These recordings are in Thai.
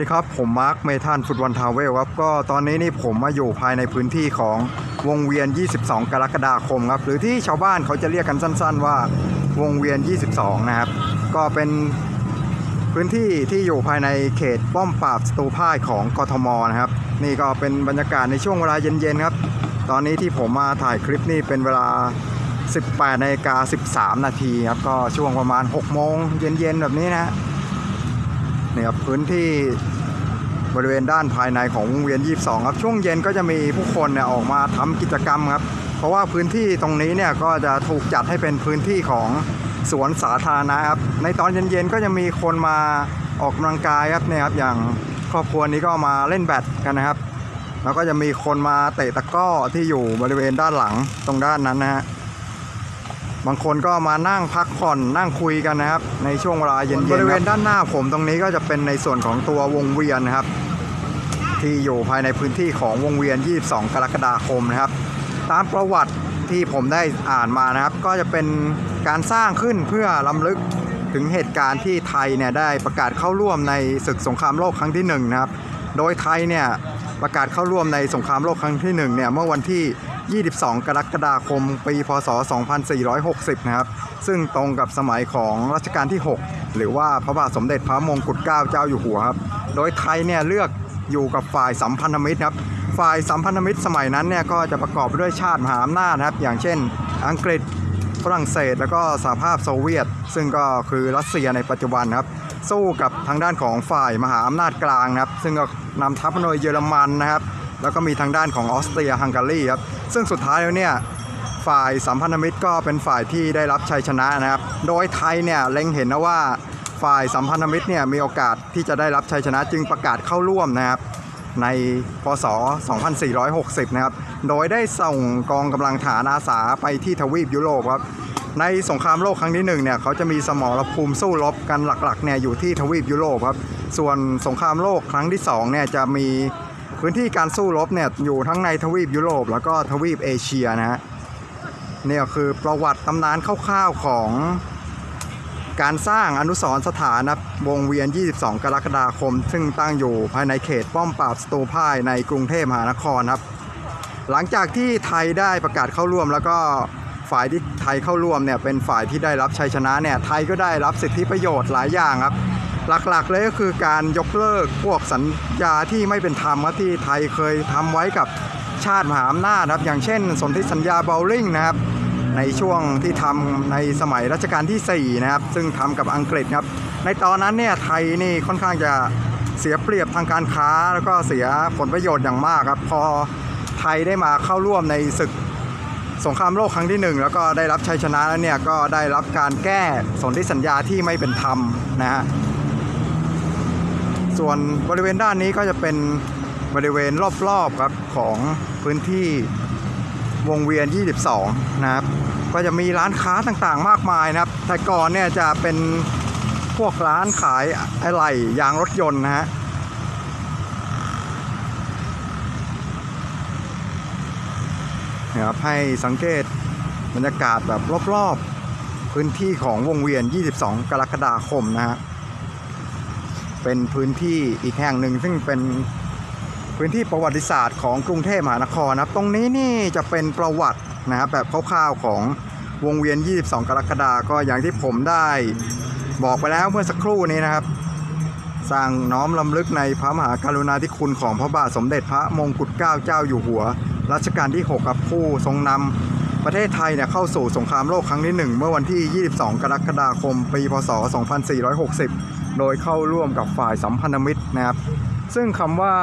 ดีครับ ผมมาร์คเมทันฟุตบอลทาวเวลครับ ก็ตอนนี้นี่ผมมาอยู่ภายในพื้นที่ของวงเวียน 22 กรกฎาคมครับ หรือที่ชาวบ้านเขาจะเรียกกันสั้น ๆ ว่าวงเวียน 22 นะครับ ก็เป็นพื้นที่ที่อยู่ภายในเขตป้อมปราบสตูพ่ายของกทมนะครับ นี่ก็เป็นบรรยากาศในช่วงเวลาเย็นๆครับ ตอนนี้ที่ผมมาถ่ายคลิปนี่เป็นเวลา 18นาฬิกา13 นาทีครับ ก็ช่วงประมาณ 6 โมงเย็นๆแบบนี้นะฮะ นี่ครับพื้นที่บริเวณด้านภายในของวงเวียน 22 ครับ ช่วงเย็นก็จะมีผู้คนเนี่ยออกมาทำกิจกรรมครับ เพราะว่าพื้นที่ตรงนี้เนี่ยก็จะถูกจัดให้เป็นพื้นที่ของสวนสาธารณะครับ ในตอนเย็นๆก็จะมีคนมาออกกำลังกายครับเนี่ยครับ อย่างครอบครัวนี้ก็มาเล่นแบดกันนะครับ แล้วก็จะมีคนมาเตะตะก้อที่อยู่บริเวณด้านหลังตรงด้านนั้นนะฮะ บางคนก็มานั่งพักผ่อนนั่งคุยกันนะครับ ในช่วงเวลาเย็นๆบริเวณด้านหน้าผมตรงนี้ก็จะเป็นในส่วนของตัววงเวียนนะครับ ที่อยู่ภายในพื้นที่ของวงเวียน 22 กรกฎาคมนะครับ ตามประวัติที่ผมได้อ่านมานะครับ ก็จะเป็นการสร้างขึ้นเพื่อล้ำลึกถึงเหตุการณ์ที่ไทยเนี่ยได้ประกาศเข้าร่วมในศึกสงครามโลกครั้งที่หนึ่งนะครับ โดยไทยเนี่ยประกาศเข้าร่วมในสงครามโลกครั้งที่หนึ่งเนี่ยเมื่อวันที่ 22 กรกฎาคม ปีพศ 2460 นะครับ ซึ่งตรงกับสมัยของรัชกาลที่ 6 หรือว่าพระบาทสมเด็จพระมงกุฎเกล้าเจ้าอยู่หัวครับ โดยไทยเนี่ยเลือกอยู่กับฝ่ายสัมพันธมิตรครับ ฝ่ายสัมพันธมิตรสมัยนั้นเนี่ยก็จะประกอบด้วยชาติมหาอำนาจนะครับ อย่างเช่น อังกฤษ ฝรั่งเศส แล้วก็สหภาพโซเวียต ซึ่งก็คือรัสเซียในปัจจุบันครับ สู้กับทางด้านของฝ่ายมหาอำนาจกลางนะครับ ซึ่งก็นำทัพโดยเยอรมันนะครับ แล้วก็มีทางด้านของออสเตรียฮังการีครับซึ่งสุดท้ายแล้วเนี่ยฝ่ายสัมพันธมิตรก็เป็นฝ่ายที่ได้รับชัยชนะนะครับ โดยไทยเนี่ยเล็งเห็นนะว่าฝ่ายสัมพันธมิตรเนี่ยมีโอกาสที่จะได้รับชัยชนะจึงประกาศเข้าร่วมนะครับ ในพศ 2460 นะครับ โดยได้ส่งกองกำลังฐานอาสาไปที่ทวีปยุโรปครับ ในสงครามโลกครั้งที่หนึ่งเนี่ยเขาจะมีสมรภูมิสู้รบกันหลักๆเนี่ยอยู่ที่ทวีปยุโรปครับ ส่วนสงครามโลกครั้งที่สองเนี่ยจะมี พื้นที่การสู้รบเนี่ยอยู่ทั้งในทวีปยุโรป แล้วก็ทวีปเอเชียนะฮะเนี่ยคือประวัติตำนานคร่าวๆของการสร้างอนุสรณ์สถานนะวงเวียน 22 กรกฎาคม ซึ่งตั้งอยู่ภายในเขตป้อมปราบสตูพ่ายในกรุงเทพมหานครครับ หลังจากที่ไทยได้ประกาศเข้าร่วม แล้วก็ฝ่ายที่ไทยเข้าร่วมเนี่ยเป็นฝ่ายที่ได้รับชัยชนะเนี่ยไทยก็ได้รับสิทธิประโยชน์หลายอย่างครับ หลักๆเลยก็คือการยกเลิกพวกสัญญาที่ไม่เป็นธรรมครับที่ไทยเคยทำไว้กับชาติมหาอำนาจนะครับ อย่างเช่น สนธิสัญญาเบลลิงนะครับ ในช่วงที่ทำในสมัยรัชกาลที่ 4 นะครับ ซึ่งทำกับอังกฤษครับ ในตอนนั้นเนี่ยไทยนี่ค่อนข้างจะเสียเปรียบทางการค้าแล้วก็เสียผลประโยชน์อย่างมากครับ พอไทยได้มาเข้าร่วมในศึกสงครามโลกครั้งที่หนึ่งแล้วก็ได้รับชัยชนะแล้วเนี่ยก็ได้รับการแก้สนธิสัญญาที่ไม่เป็นธรรมนะฮะ ส่วนบริเวณด้านนี้ก็จะเป็นบริเวณรอบๆครับของพื้นที่วงเวียน 22 นะครับ ก็จะมีร้านค้าต่างๆ มากมายนะครับ แต่ก่อนเนี่ยจะเป็นพวกร้านขายอะไหล่ยางรถยนต์นะฮะนะครับให้สังเกตบรรยากาศแบบรอบๆ พื้นที่ของวงเวียน 22 กรกฎาคมนะฮะ เป็นพื้นที่อีกแห่งหนึ่งซึ่งเป็นพื้นที่ประวัติศาสตร์ของกรุงเทพมหานครนะครับ ตรงนี้นี่จะเป็นประวัตินะครับแบบคร่าวๆของวงเวียน 22 กรกฎาก็อย่างที่ผมได้บอกไปแล้วเมื่อสักครู่นี้นะครับ สร้างน้อมลำลึกในพระมหากรุณาธิคุณของพระบาทสมเด็จพระมงกุฎเกล้าเจ้าอยู่หัวรัชกาลที่ 6 กับผู้ทรงนำ ประเทศไทยเนี่ยเข้าสู่สงครามโลกครั้งที่ 1 เมื่อวันที่ 22 กรกฎาคม ปี พศ 2460 โดยเข้าร่วมกับฝ่ายสัมพันธมิตรนะครับ ซึ่งคำว่า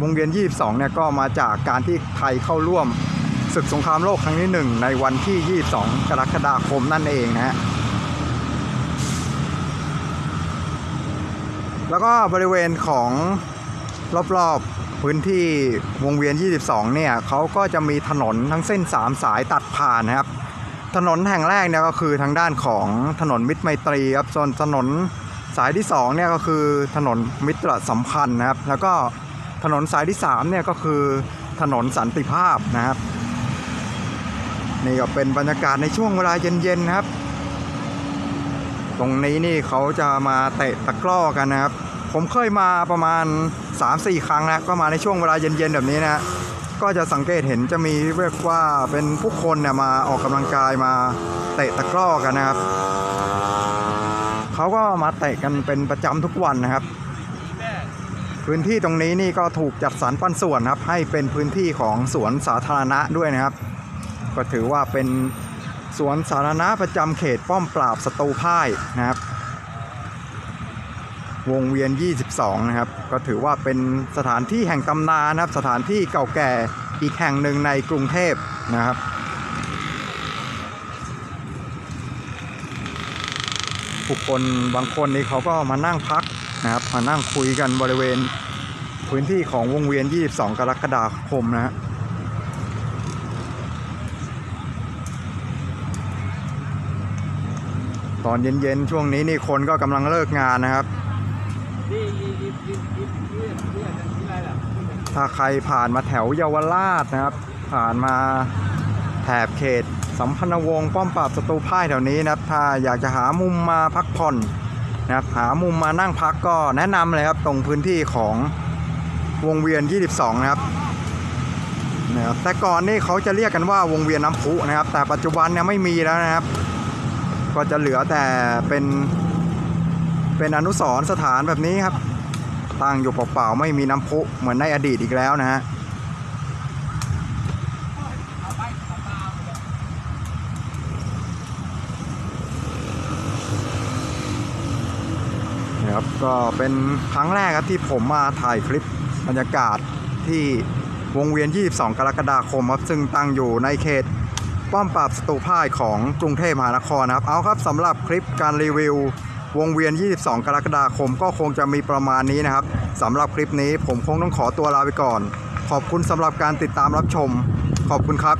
วงเวียน 22 เนี่ยก็มาจากการที่ไทยเข้าร่วมศึกสงครามโลกครั้งที่ 1 ในวันที่ 22 กรกฎาคมนั่นเองนะฮะแล้วก็บริเวณของรอบๆ พื้นที่วงเวียน 22 เนี่ยเขาก็จะมีถนนทั้งเส้น 3 สายตัดผ่านนะครับ ถนนแห่งแรกเนี่ยก็คือทางด้านของถนนมิตรไมตรีครับส่วนถนนสายที่2เนี่ยก็คือถนนมิตรสัมพันธ์นะครับ แล้วก็ถนนสายที่3เนี่ยก็คือถนนสันติภาพนะครับ นี่ก็เป็นบรรยากาศในช่วงเวลาเย็นๆนะครับ ตรงนี้นี่เขาจะมาเตะตะกร้อกันนะครับ ผมเคยมาประมาณ 3-4 ครั้งนะ ก็มาในช่วงเวลาเย็นๆ แบบนี้นะ ก็จะสังเกตเห็นจะมีเรียกว่าเป็นผู้คนเนี่ยมาออกกำลังกายมาเตะตะกร้อกันนะครับ เขาก็มาเตะกันเป็นประจำทุกวันนะครับ พื้นที่ตรงนี้นี่ก็ถูกจัดสรรปันส่วนครับ ให้เป็นพื้นที่ของสวนสาธารณะด้วยนะครับ ก็ถือว่าเป็นสวนสาธารณะประจำเขตป้อมปราบศัตรูพ่ายนะครับ วงเวียน 22 นะครับ ก็ถือว่าเป็นสถานที่แห่งตำนานนะครับ สถานที่เก่าแก่อีกแห่งหนึ่งในกรุงเทพนะครับผู้คนบางคนนี่เขาก็มานั่งพักนะครับ มานั่งคุยกันบริเวณพื้นที่ของวงเวียน 22 กรกฎาคมนะฮะตอนเย็นๆ ช่วงนี้นี่คนก็กำลังเลิกงานนะครับ ถ้าใครผ่านมาแถวเยาวราชนะครับ ผ่านมาแถบเขต สัมพันธวงศ์ป้อมปราบศัตรูพ่ายแถวนี้นะครับ ถ้าอยากจะหามุมมาพักผ่อนนะครับ หามุมมานั่งพักก็แนะนำเลยครับตรงพื้นที่ของวงเวียน 22 นะครับนะครับแต่ก่อนนี่เขาจะเรียกกันว่าวงเวียนน้ำพุนะครับ แต่ปัจจุบันเนี่ยไม่มีแล้วนะครับ ก็จะเหลือแต่เป็นเป็นอนุสรณ์สถานแบบนี้ครับ ตั้งอยู่เปล่าๆไม่มีน้ำพุเหมือนในอดีตอีกแล้วนะฮะนะครับก็เป็นครั้งแรกครับที่ผมมาถ่ายคลิปบรรยากาศที่วงเวียน 22 กรกฎาคมครับ ซึ่งตั้งอยู่ในเขตป้อมปราบศัตรูพ่ายของกรุงเทพมหานครนะครับ เอาครับสำหรับคลิปการรีวิว วงเวียน 22 กรกฎาคมก็คงจะมีประมาณนี้นะครับสำหรับคลิปนี้ผมคงต้องขอตัวลาไปก่อน ขอบคุณสำหรับการติดตามรับชม ขอบคุณครับ